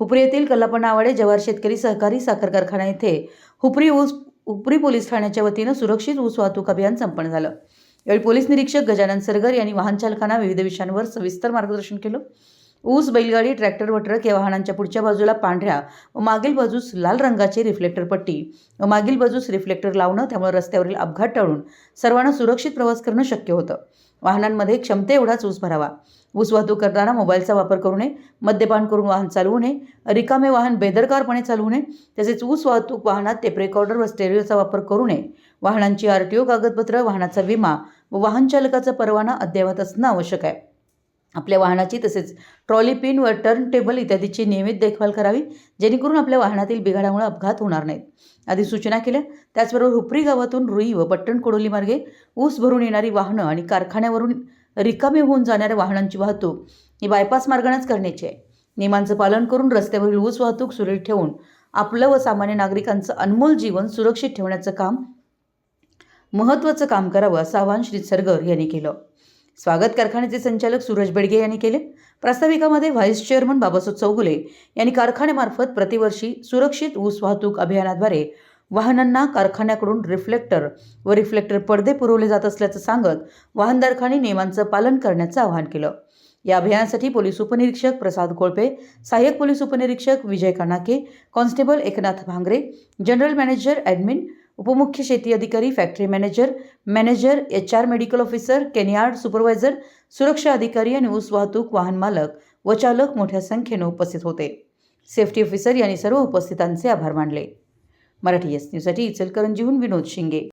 हुपरी येथील कल्लापणावाडे जवाहर शेतकरी सहकारी साखर कारखाना येथे हुपरी ऊस हुपरी पोलीस ठाण्याच्या वतीनं सुरक्षित ऊस वाहतूक अभियान संपन्न झालं. यावेळी पोलीस निरीक्षक गजानन सरगर यांनी वाहन चालकांना विविध विषयांवर सविस्तर मार्गदर्शन केलं. ऊस बैलगाडी ट्रॅक्टर व ट्रक या वाहनांच्या पुढच्या बाजूला पांढऱ्या व मागील बाजूस लाल रंगाची रिफ्लेक्टर पट्टी. व मागील बाजूस रिफ्लेक्टर लावणं त्यामुळे रस्त्यावरील अपघात टाळून सर्वांना सुरक्षित प्रवास करणं शक्य होतं. वाहनांमध्ये क्षमते एवढाच ऊस भरावा. ऊस वाहतूक करताना मोबाईलचा वापर करू नये मद्यपान करून वाहन चालवू नये रिकामे वाहन बेदरकारपणे चालवू नये तसेच ऊस वाहतूक वाहनात टेप रेकॉर्डर व स्टेरिओचा वापर करू नये. वाहनांची आर टी ओ कागदपत्र वाहनाचा विमा व वाहन चालकाचा परवाना अद्ययावत असणं आवश्यक आहे. आपल्या वाहनाची तसेच ट्रॉली पिन व टर्न टेबल इत्यादीची नियमित देखभाल करावी जेणेकरून आपल्या वाहनातील बिघाडामुळे अपघात होणार नाहीत. आधी सूचना केल्या त्याचबरोबर हुपरी गावातून रुई व पट्टण कोडोली मार्गे ऊस भरून येणारी वाहनं आणि कारखान्यावरून रिकामे होऊन जाणाऱ्या वाहनांची वाहतूक ही बायपास मार्गानेच करण्याची आहे. नियमांचं पालन करून रस्त्यावरील ऊस वाहतूक सुरळीत ठेवून आपलं व सामान्य नागरिकांचं अनमोल जीवन सुरक्षित ठेवण्याचं काम महत्त्वाचं काम करावं असं आवाहन श्री सरगर यांनी केलं. स्वागत कारखान्याचे संचालक सूरज बेडगे यांनी केले. प्रास्ताविकामध्ये व्हाईस चेअरमन बाबासाहेब चौगुले यांनी कारखान्यामार्फत प्रतिवर्षी सुरक्षित ऊस वाहतूक अभियानाद्वारे वाहनांना कारखान्याकडून रिफ्लेक्टर व रिफ्लेक्टर पडदे पुरवले जात असल्याचं सांगत वाहनधारकांनी नियमांचं पालन करण्याचं आवाहन केलं. या अभियानासाठी पोलीस उपनिरीक्षक प्रसाद कोळपे सहाय्यक पोलीस उपनिरीक्षक Vijay Kanake constable Eknath Bhangare general manager admin उपमुख्य शेती अधिकारी factory manager manager H R medical officer cane yard supervisor सुरक्षा अधिकारी आणि ऊस वाहतूक वाहन मालक व चालक मोठ्या संख्येनं उपस्थित होते. सेफ्टी ऑफिसर यांनी सर्व उपस्थितांचे आभार मानले. मराठी एस न्यूजसाठी इचलकरंजीहून विनोद शिंगे.